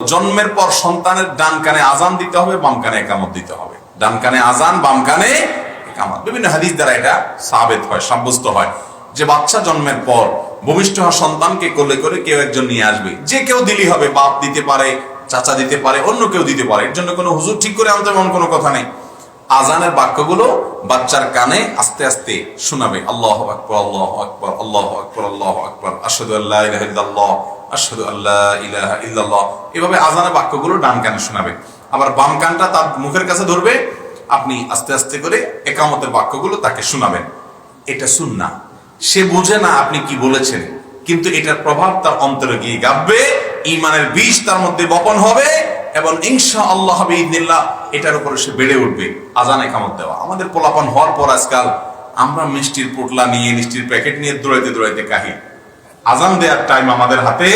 জন্মের পর সন্তানের ডান কানে আজান দিতে হবে, বাম কানে একামত দিতে হবে। ডান কানে আজান বাম কানে একামত। বিভিন্ন হাদিস দ্বারা এটা সাবেত হয়, সাব্যস্ত হয় যে বাচ্চা জন্মের পর ভূমিষ্ঠ হওয়া সন্তানকে কোলে করে কেউ একজন নিয়ে আসবে। যে কেউ দিলি হবে, বাপ দিতে পারে, চাচা দিতে পারে, অন্য কেউ দিতে পারে। এর জন্য কোনো হুজুর ঠিক করে আনতে এমন কোনো কথা নেই। আজানের বাক্যগুলো বাচ্চার কানে আস্তে আস্তে শোনাবে। আল্লাহ আকবর আল্লাহ আকবর আল্লাহ আকবর আল্লাহ আকবর। আসাদু আল্লাহ আসাদু আল্লাহ ইলাহা ইল্লাল্লাহ। এভাবে আজানের বাক্যগুলো ডান কানে শোনাবে। আবার বাম কানটা তার মুখের কাছে ধরবে। আপনি আস্তে আস্তে করে একামতের বাক্যগুলো তাকে শোনাবেন। এটা সুন্না সে বুঝে না আপনি কি বলেছেন, কিন্তু এটার প্রভাব তার অন্তরে গিয়ে গাববে ইমানের বীজ তার মধ্যে বপন হবে এবং ইনশা আল্লাহ হবে ইদিল্লাহ এটার উপরে সে বেড়ে উঠবে আজানে কামত দেওয়া। আমাদের পোলাপন হওয়ার পর আজকাল আমরা মিষ্টির পোটলা নিয়ে, মিষ্টির প্যাকেট নিয়ে দৌড়াইতে দৌড়াইতে কাহি আজান দেওয়ার টাইম আমাদের হাতে